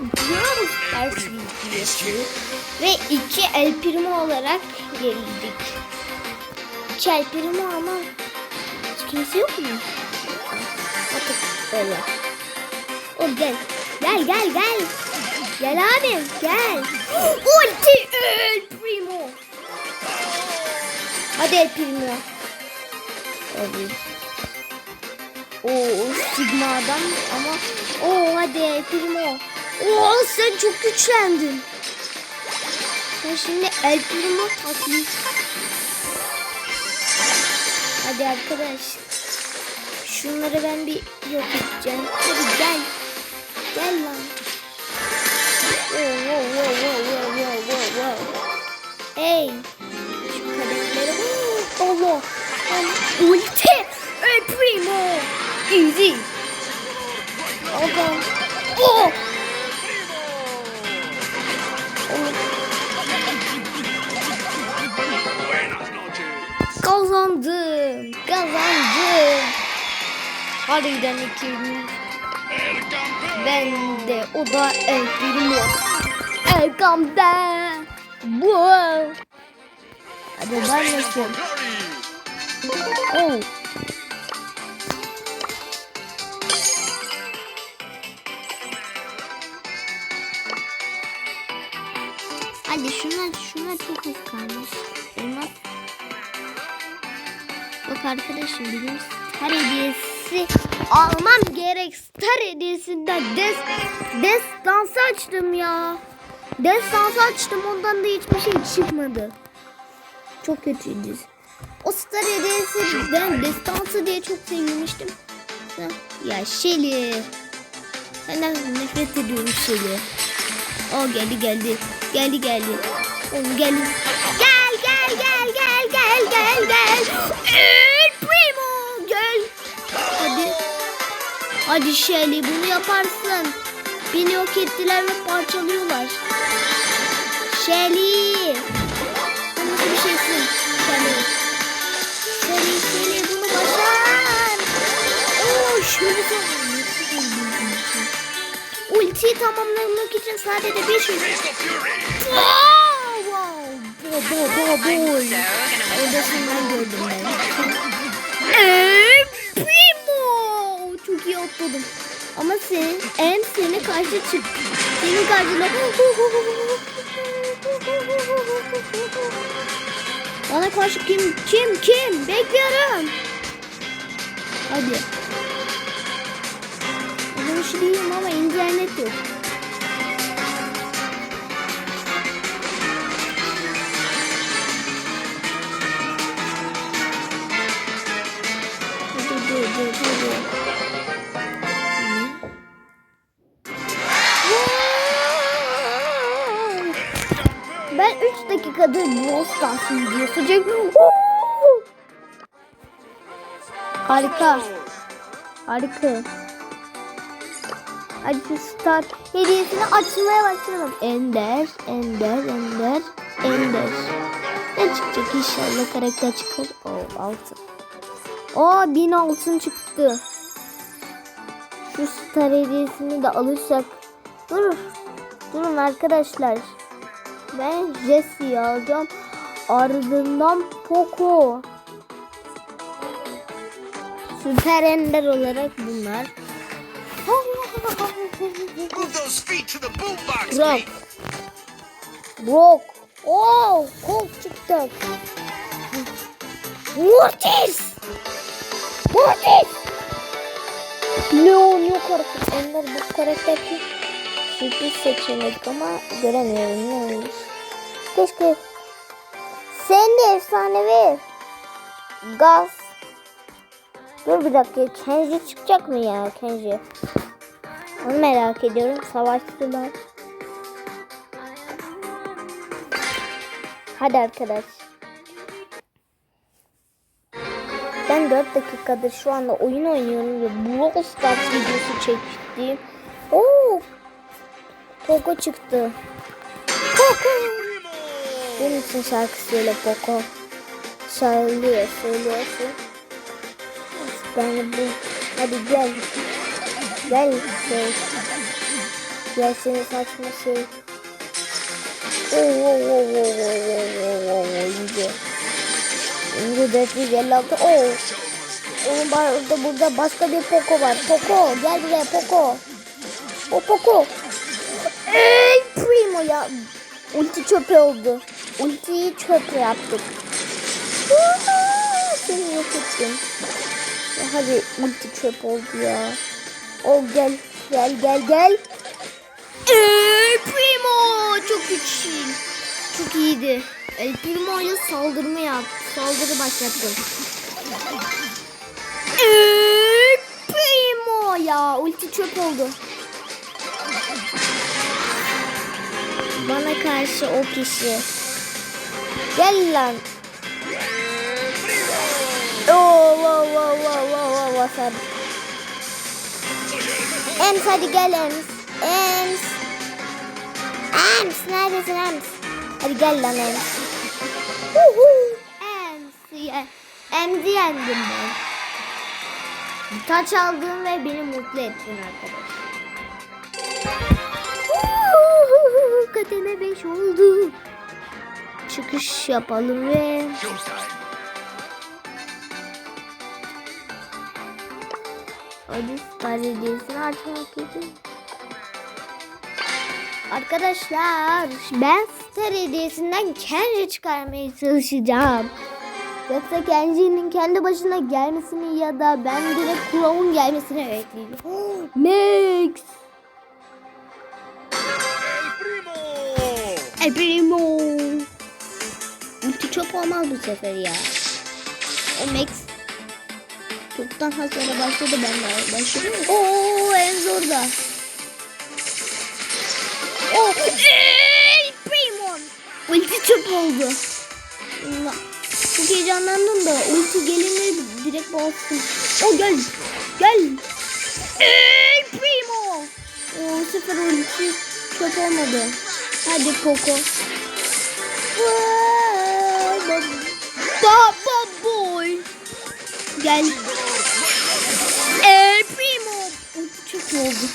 Brawl Stars videosu ve iki El Primo olarak geldik. İki El Primo ama hiç kimse yok mu? Artık böyle. O gel. Gel gel gel. Gel abim gel. Ulti El Primo. Hadi El Primo. Evet. Oo Sigma'dan ama o hadi Primo. Oo sen çok güçlendin. Sen şimdi El Primo taklit. Hadi arkadaş. Şunları ben bir yok edeceğim. Hadi gel. Gel lan. Wow, wow, wow, wow, wow, wow, wow. Hey. Şu kadehleri. Allah. Ulti. El Primo. Easy. Aga. Oh. Harbiden ikimiz. Ben de o da el primo. Elkam'da. Wow. Hadi ben nasıl? Oh. Hadi şunlar şunlar çok az kalmış. Elmas. Bak arkadaşım benim star hediyesi almam gerek. Star hediyesinden des, destansı açtım ya. Destansı açtım ondan da hiçbir şey çıkmadı. Çok kötüydü. O star hediyesi ben destansı diye çok sevinmiştim. Ya Şeli. Senden nefret ediyorum Şeli. O geldi geldi. Geldi geldi. Oğlum geldi. Gel gel gel gel gel gel gel. Hadi Shelly bunu yaparsın. Beni yok ettiler ve parçalıyorlar. Shelly. Sen nasıl bir şeysin Shelly? Shelly Shelly bunu başar. Oo şöyle tamam. Ultiyi tamamlamak için sadece 500. Wow, wow. Bo bo bo boy. Orada senden gördüm ben. Eee. Çok iyi. Ama senin en seni karşı çık. Senin karşına. Bana karşı kim kim kim bekliyorum. Hadi. Ben değilim ama internet yok. 3 dakikadır Brawl Stars videosu çekiyorum. Harika. Harika. Hadi şu star hediyesini açmaya başlayalım. Ender, Ender, Ender, Ender. Ne çıkacak inşallah karakter çıkar. Oo altın. Oo bin altın çıktı. Şu star hediyesini de alırsak. Dur. Durun arkadaşlar. Ben Jesse'yi alacağım. Ardından Poco. Süper Ender olarak bunlar. Brock. Brock. Oo, Colt çıktı. Mortis. Mortis. Leon yok artık. Ender bu karakter ki sürpriz seçenek ama göremiyorum ne olmuş. Keşke sen de efsanevi gaz. Dur bir dakika Kenji çıkacak mı ya Kenji? Onu merak ediyorum. Savaşçılar. Hadi arkadaş. Ben 4 dakikadır şu anda oyun oynuyorum ve Brawl Stars videosu çektiğim. Poco çıktı. Poco! Benim için şarkı söyle Poco. Söylüyor, söylüyorsun. Ben bu. Hadi gel. Gel. Şey. Ya seni saçma şey. Oo oo oo oo oo oo oo ince. İnce 456. Oo. Oğlum burada, burada başka bir Poco var. Poco gel buraya Poco. O Poco. Ey Primo ya. Ulti çöpe oldu. Ultiyi çöpe yaptık. Seni yok ettim. Ya hadi ulti çöp oldu ya. O gel gel gel gel. Ey Primo çok güçlü. Çok iyiydi. El Primo ile saldırma yap. Saldırı başlattım. Ey Primo ya ulti çöp oldu. Bana karşı o kişi. Gel lan. Oo, wow, wow, wow, wow, wow, wow, Ems hadi gel Ems. Ems. Ems neredesin Ems? Hadi gel lan Ems. Uhu. Ems. ye- Ems'i yendim ben. Taç aldın ve beni mutlu ettin arkadaş. Uhu. Kademe 5 oldu. Çıkış yapalım ve. Hadi star hediyesini açmak için. Arkadaşlar ben star hediyesinden kendi çıkarmaya çalışacağım. Yoksa Kenji'nin kendi başına gelmesini ya da ben direkt Kurov'un gelmesini bekleyeceğim. Max! Primo! Ulti çöp olmaz bu sefer ya. O Max çoktan hasara başladı ben de başladım. Oo en zorda. Oh, El Primo! Ulti çöp oldu. Çok heyecanlandım da ulti gelince direkt bastım. O gel. Gel. El Primo! O sıfır ulti çöp olmadı. Hadi Poco. Baba boy. Gel. El Primo. Çöp oldu.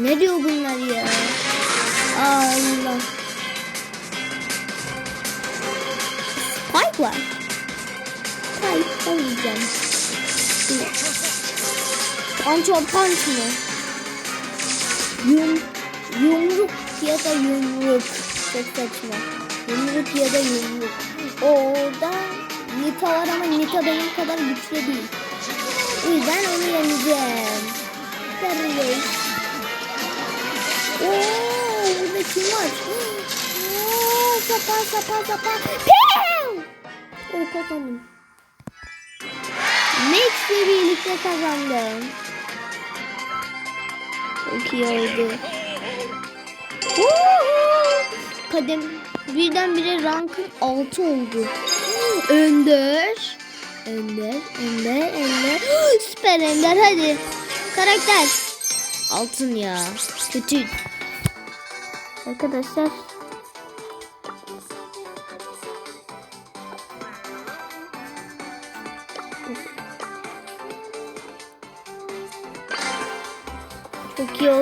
Ne diyor bunlar ya? Allah. Spike var. Spike oynayacağım. Punch or punch mı? Yum, yumruk ya da yumruk. Çok saçma. Yumruk ya da yumruk. Orada Nita var ama Nita benim kadar güçlü değil. O yüzden onu yeneceğim. Tabii. Oo, burada kim var? Oo, sapa sapa sapa. Pew! O kazandım. Max'le birlikte kazandım. Çok iyi oldu. Kadem birdenbire rankım 6 oldu. Önder. Önder, Önder, Önder. Süper Önder hadi. Karakter. Altın ya. Kötü. Arkadaşlar.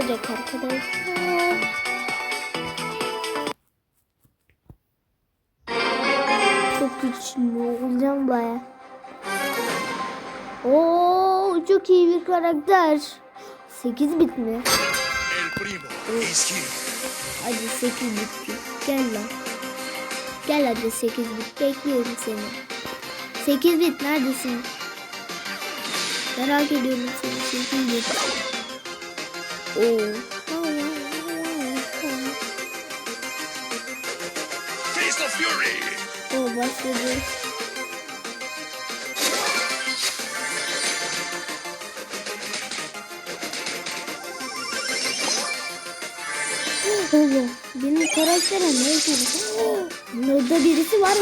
Olacak arkadaşlar. Çok güçlü olacağım baya. Oo çok iyi bir karakter. 8 bit mi? El primo. Hadi 8 bit. Gel lan. Gel hadi 8 bit. Bekliyorum seni. 8 bit neredesin? Merak ediyorum seni 8 bit. Oo. Of fury. Oo başladı. Allah benim karaktere ne oldu? Burada birisi var.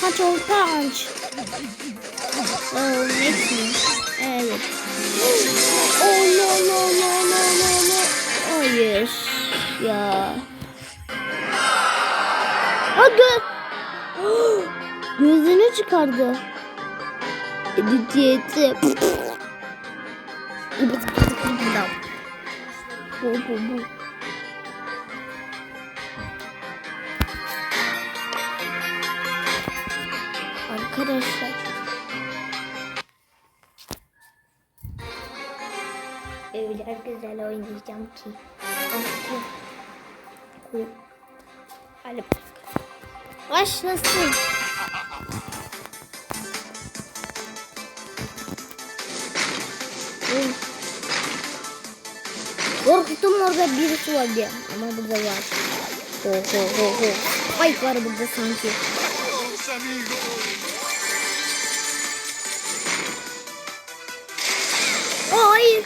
Punch punch. Oh, mi? Evet. Oh no no Hadi. Gözünü çıkardı. Dal. Bu bu bu. Arkadaşlar. Öyle güzel oynayacağım ki. Hadi. Başlasın. Oy. Korktum orada birisi var diye. Ama burada var. Ho ho ho ho. Spike var burada sanki. Los amigos. O hayır.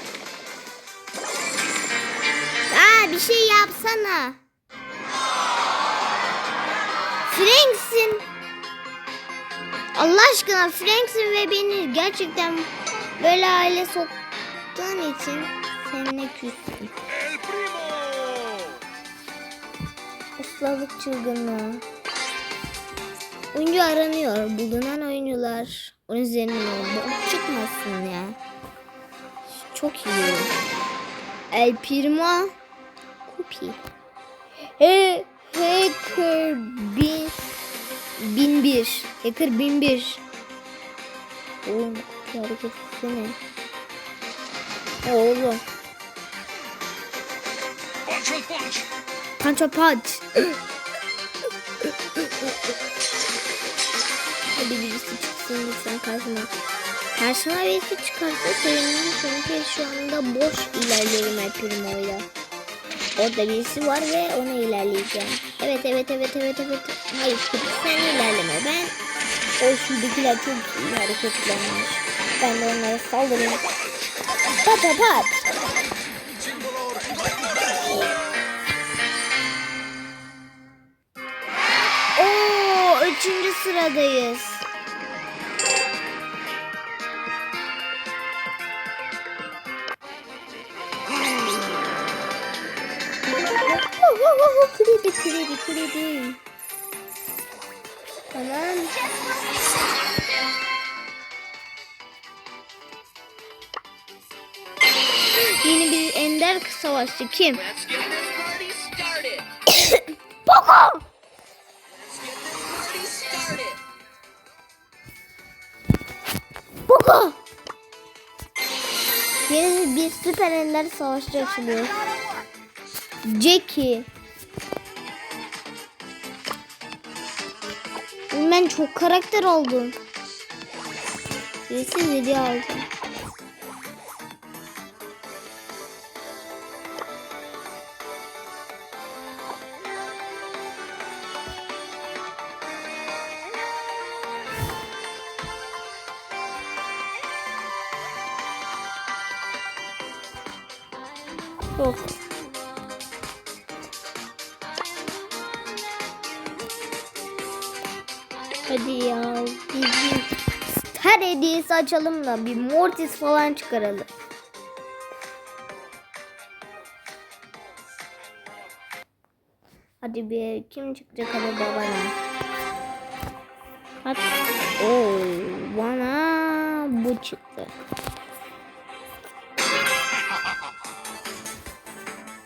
Aa bir şey yapsana. Frank'sin. Allah aşkına Frank'sin ve beni gerçekten böyle aile soktuğun için seninle küstüm. El primo. Ustalık çılgınlığı. Oyuncu aranıyor. Bulunan oyuncular. Onun üzerine bomba çıkmasın ya. Çok iyi. El Primo. Kupi. He, Hacker bin, bin bir. Hacker bin bir. Oğlum hareket etsene. Oğlum. Punch will punch. Pancho Punch. Hadi birisi çıksın lütfen karşıma. Karşıma birisi çıkarsa sevinirim çünkü şu anda boş ilerliyorum El Primo'yla. Orada birisi var ve ona ilerleyeceğim. Evet evet evet evet evet. Hayır sen ilerleme ben. O şuradakiler çok iyi hareketlenmiş. Ben de onlara saldırayım. Pat pat pat. Üçüncü sıradayız. Kredi kredi kredi. Tamam. Yeni bir ender savaşçı kim? Poco! Poco! Yeni bir süper ender savaşçı açılıyor. Jackie. Ben çok karakter oldum. Birisi video aldım. Yok. Hediyesi açalım da bir Mortis falan çıkaralım. Hadi bir kim çıkacak hadi babana. Hadi. Oo, bana bu çıktı.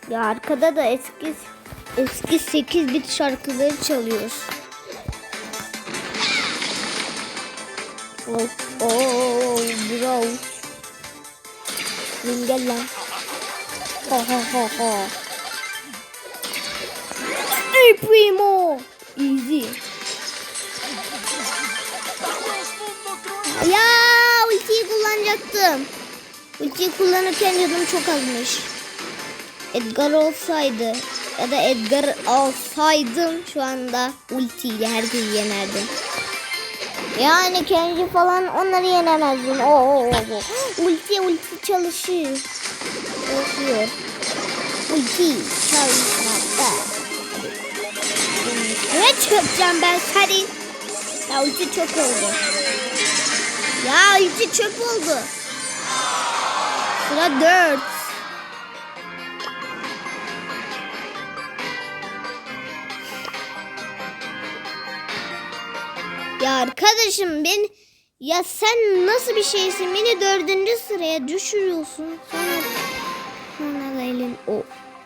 Ya arkada da eski eski 8 bit şarkıları çalıyor. Oh, bro. Lan gel lan. Ha ha ha ha. Ey primo. Easy. Ya ultiyi kullanacaktım. Ultiyi kullanırken canım çok azmış. Edgar olsaydı ya da Edgar alsaydım şu anda ultiyle herkesi yenerdim. Yani Kenji falan onları yenemezdim. Oo, oo, oo. Ulti ulti çalışıyor. Çalışıyor. Ulti çalışmakta. Ne çökeceğim ben seni? Ya ulti çöp oldu. Ya ulti çöp oldu. Sıra 4. Ya arkadaşım ben Ya sen nasıl bir şeysin? Beni dördüncü sıraya düşürüyorsun. Sonra, sonra da elin o,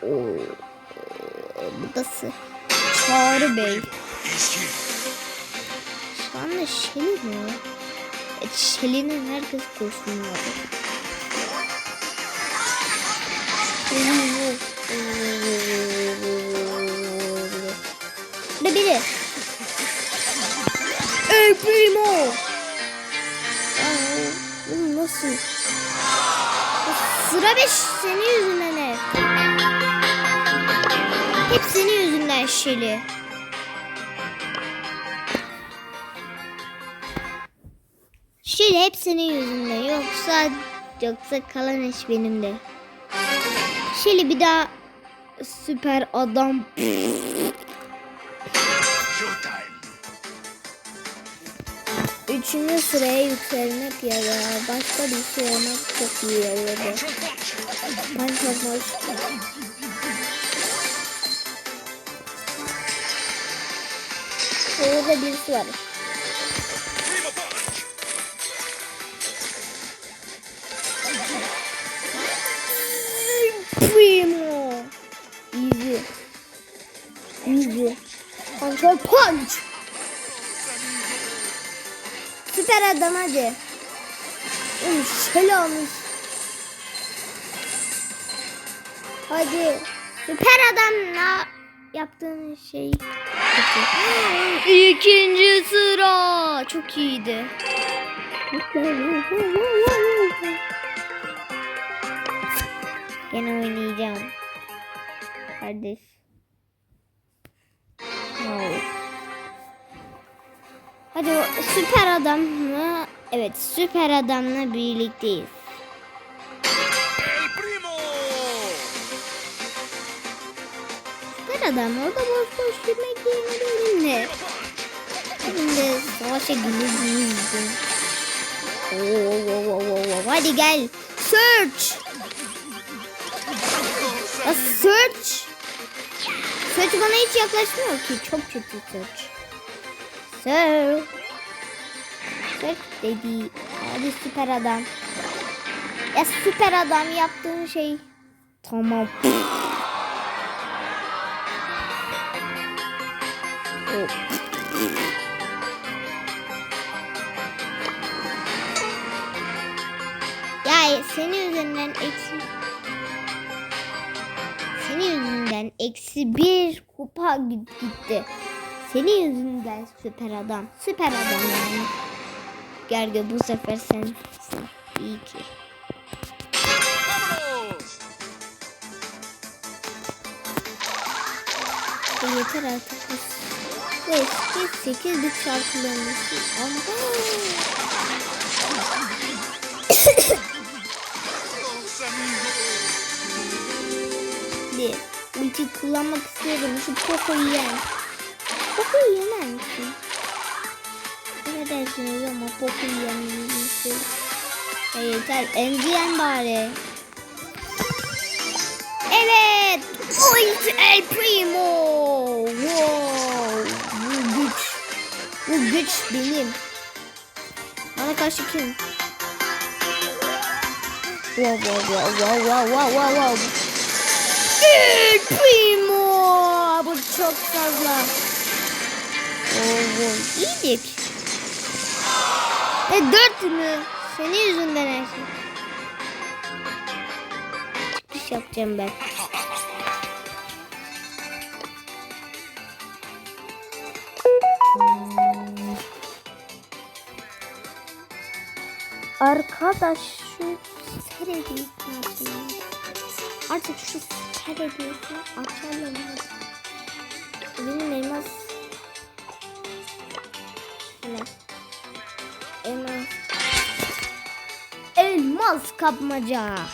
o, bu da sı- Çağrı Bey. Şu anda Şeli mi? Evet, Şeli'nin herkes koşsunlar. Ne biri? El Primo. Aa, bu nasıl? Sıra 5 senin yüzünden hep. Hep senin yüzünden Şeli. Şeli hep senin yüzünden. Yoksa yoksa kalan iş benim de. Şeli bir daha süper adam. Üçüncü sıraya yükselmek ya da başka bir şey olmak çok iyi olurdu. Ben çok hoş. Orada birisi var. Primo. Easy. Easy. Control punch. Süper adam hadi. Şöyle olmuş. Hadi. Süper adam ne yaptığın şey. İkinci sıra. Çok iyiydi. Gene oynayacağım. Kardeş. Wow. Hadi o süper adamla evet süper adamla birlikteyiz. Süper adam orada boş boş yürümek yerine benimle. Benimle savaşa. Oo, oo, oo, oo, oo. Hadi gel. Search. Ya search. Search bana hiç yaklaşmıyor ki. Çok kötü search. Search. Search dedi. Hadi süper adam. Ya süper adam yaptığın şey. Tamam. Ya senin yüzünden eksi senin yüzünden eksi bir kupa git- gitti. Senin yüzünden süper adam. Süper adam yani. Gel bu sefer sen. İyi ki. E yeter artık. Bu eski 8 bit şarkılarımızı. Ama... Ulti kullanmak istiyorum. Şu Poco'yu yen. Poco'yu yener misin? Ne dersiniz ama Poco'yu yenmenizi istiyorum. Ya yeter. MGN bari. Evet. Ulti El Primo. Wow. Bu güç. Bu güç benim. Bana karşı kim? Wow wow wow wow wow wow wow wow. El Primo. Bu çok fazla. Oo, iyiydik. E dört mü? Senin yüzünden her şey. Çıkış yapacağım ben. Arkadaş şu serediyi? Artık şu serediyi açalım. Benim elmas Elmas kapmaca.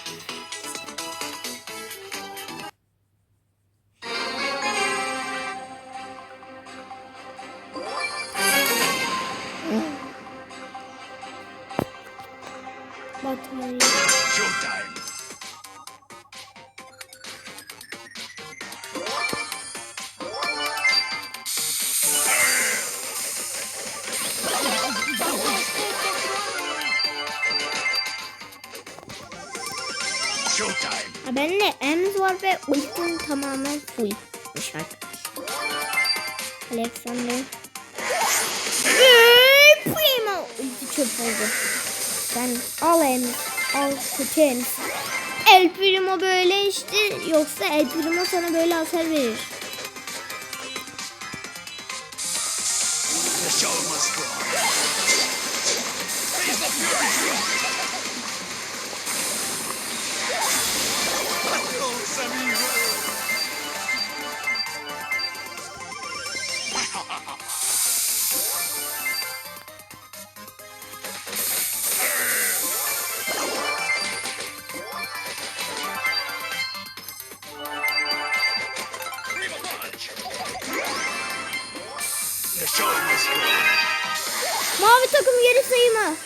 Tamamen fullmiş arkadaşlar. Alexander. Primo. Çöp oldu. Sen al Ems. Al kötü. El Primo böyle işte. Yoksa El Primo sana böyle hasar verir. The show Mavi takım geri sayımı.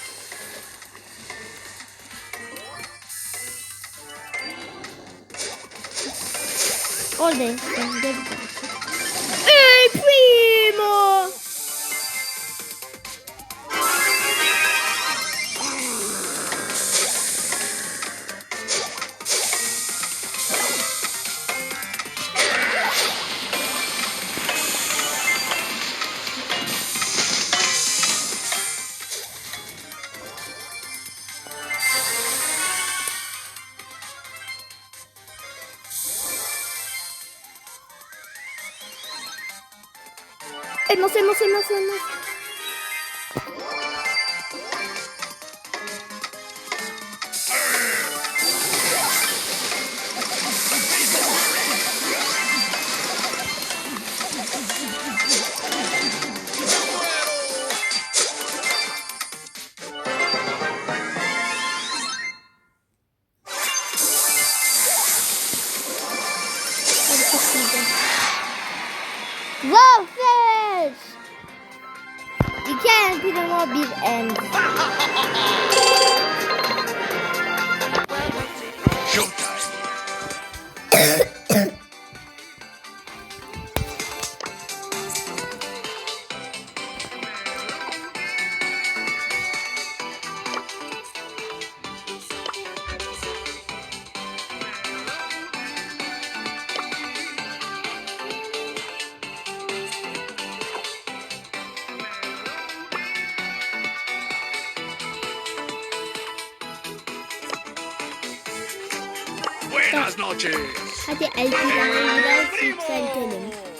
Oradayım. Ben geri Elmas, elmas, elmas, elmas. Hadi lira bir end. Yükseltelim.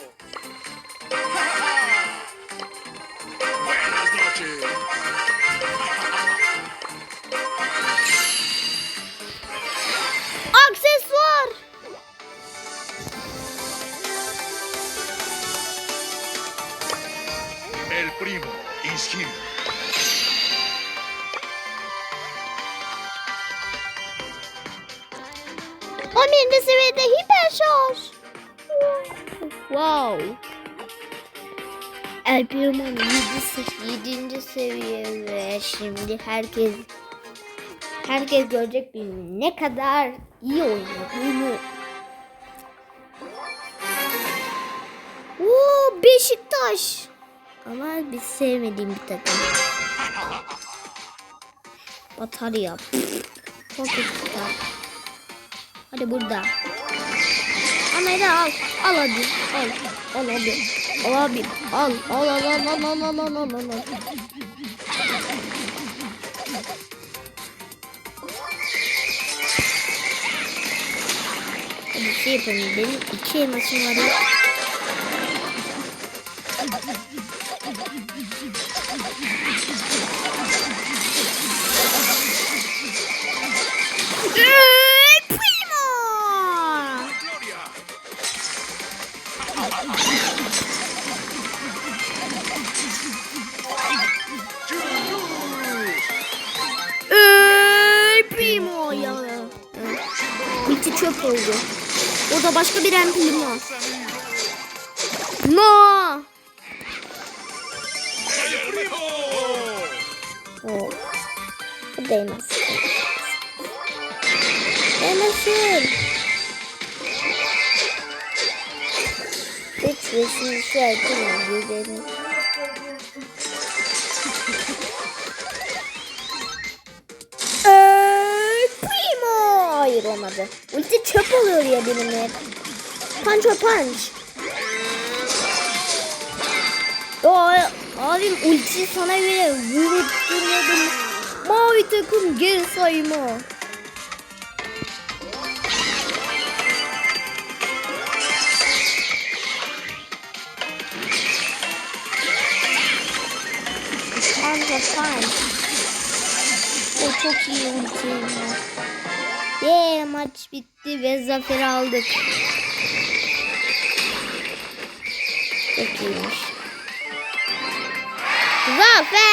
Wow. El Primo'nun 7. seviye ve şimdi herkes herkes görecek bir ne kadar iyi oynadığını. Oo Beşiktaş. Ama biz sevmediğim bir takım. Batarya. Pocket Star. Hadi burada. Ahmet'i al. Al hadi. Al. Al abi. Al abi. Al. Al al al al al al al al al. Hadi şey yapalım. Benim iki elmasım var ya. Çöp oldu. Orada başka bir empilim var. No! Oh. Bu değmez. Değmesin. Hiç resim şey değil mi? Hayır. Olmadı. Ulti çöp oluyor ya benim hep. Punch or punch. Ya abim ulti sana bile vurutturmadım. Mavi takım geri sayma. Punch or punch. O çok iyi ultiyim Yeah, maç bitti ve zafer aldık. Çok iyiymiş. Zafer!